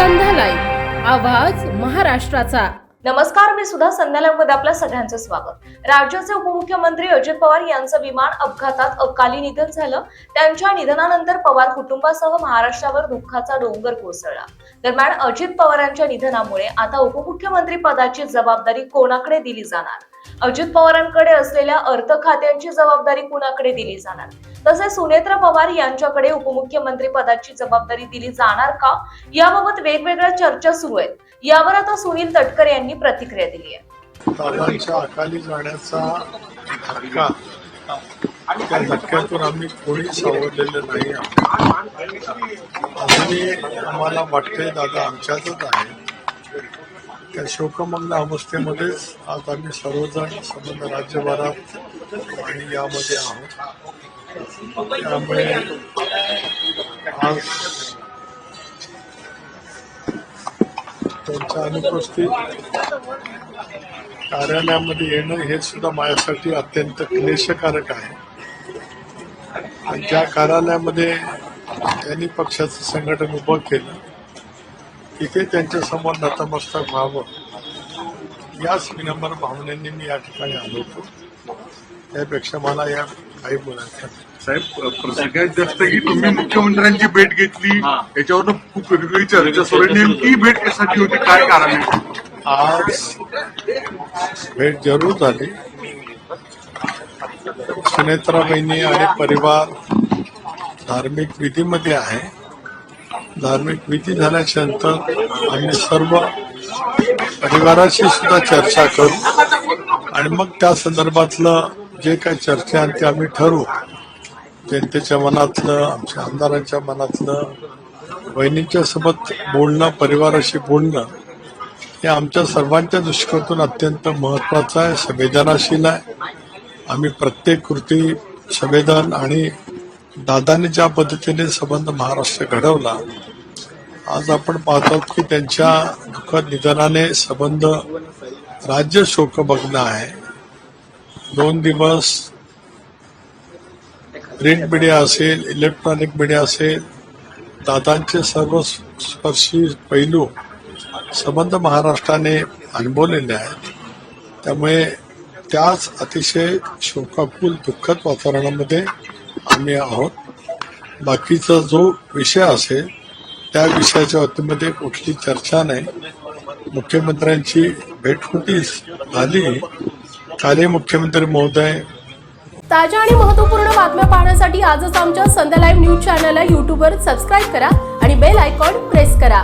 आवाज महाराष्ट्राचा. नमस्कार मी सुद्धा संध्यालयमध्ये आपलं सगळ्यांचं स्वागत. राज्याचे उपमुख्यमंत्री अजित पवार यांचं विमान अपघातात अकाली निधन झालं. त्यांच्या निधनानंतर पवार कुटुंबासह महाराष्ट्रावर दुःखाचा डोंगर कोसळला. दरम्यान अजित पवारांच्या निधनामुळे आता उपमुख्यमंत्री पदाची जबाबदारी कोणाकडे दिली जाणार? अजित पवारांकडे असलेल्या अर्थ खात्यांची जबाबदारी कुणाकडे दिली जाणार? तसेच सुनेत्र पवार यांच्याकडे उपमुख्यमंत्री पदाची जबाबदारी दिली जाणार का? याबाबत वेगवेगळ्या चर्चा सुरू आहेत. यावर आता सुनील तटकरे यांनी प्रतिक्रिया दिली आहे. अकाली जाण्याचा त्या धक्क्यातून आम्ही कोणी सावरलेलं नाही आहोत. आम्हाला वाटतंय दादा आमच्यातच आहे. त्या शोकमग्न अवस्थेमध्येच आज आम्ही सर्वजण संबंध राज्यभरात आणि यामध्ये आहोत. त्यामुळे आज त्यांच्या अनुपस्थित कार्यालयामध्ये येणं हे सुद्धा माझ्यासाठी अत्यंत क्लेशकारक आहे. आणि ज्या कार्यालयामध्ये त्यांनी पक्षाचं संघटन उभं केलं तिथे त्यांच्यासमोर नतमस्तक व्हावं. याच विनम्र भावनेने मी या ठिकाणी आलो होतो. त्यापेक्षा मला या काही बोलायचं. साहेब सगळ्यात जास्त की तुम्ही मुख्यमंत्र्यांची भेट घेतली याच्यावरनं खूप वेगवेगळी चर्चा सुरू नेमकी भेट कशासाठी होती? काय कारण आज भेट जरूर झाली. सुनेत्रा बहिणी आणि परिवार धार्मिक विधीमध्ये आहे. धार्मिक विधी झाल्याच्यानंतर आम्ही सर्व परिवाराशी सुद्धा चर्चा करू. आणि मग त्या संदर्भातलं जे काही चर्चा आहे ते आम्ही ठरवू. जनतेच्या मनातलं आमच्या आमदारांच्या मनातलं बहिणींच्या सोबत बोलणं परिवाराशी बोलणं हे आमच्या सर्वांच्या दृष्टिकोनातून अत्यंत महत्वाचं आहे संवेदनाशील आहे. आम्ही प्रत्येक कृती संवेदन आणि दादाने ज्या पद्धतीने संबंध महाराष्ट्र घडवला आज आपण पाहतो की त्यांच्या दुःखद निधनाने संबंध राज्य शोकमग्न आहे. दोन दिवस प्रिंट मीडिया असेल इलेक्ट्रॉनिक मीडिया असेल दादांचे सर्व स्पर्शी पैलू संबंध महाराष्ट्राने अनुभवलेले आहेत. त्यामुळे त्याच अतिशय शोकाकुल दुःखद वातावरणामध्ये आम्ही आहोत. बाकीचा जो विषय असेल त्या विषयाच्या बाबतीमध्ये कुठली चर्चा नाही. मुख्यमंत्र्यांची भेट होतीच झाली. कालही मुख्यमंत्री महोदय. ताज्या आणि महत्त्वपूर्ण बातम्या पाहण्यासाठी आजच आमच्या संध्या लाईव्ह न्यूज चॅनलला यूट्यूबवर सबस्क्राईब करा आणि बेल आयकॉन प्रेस करा.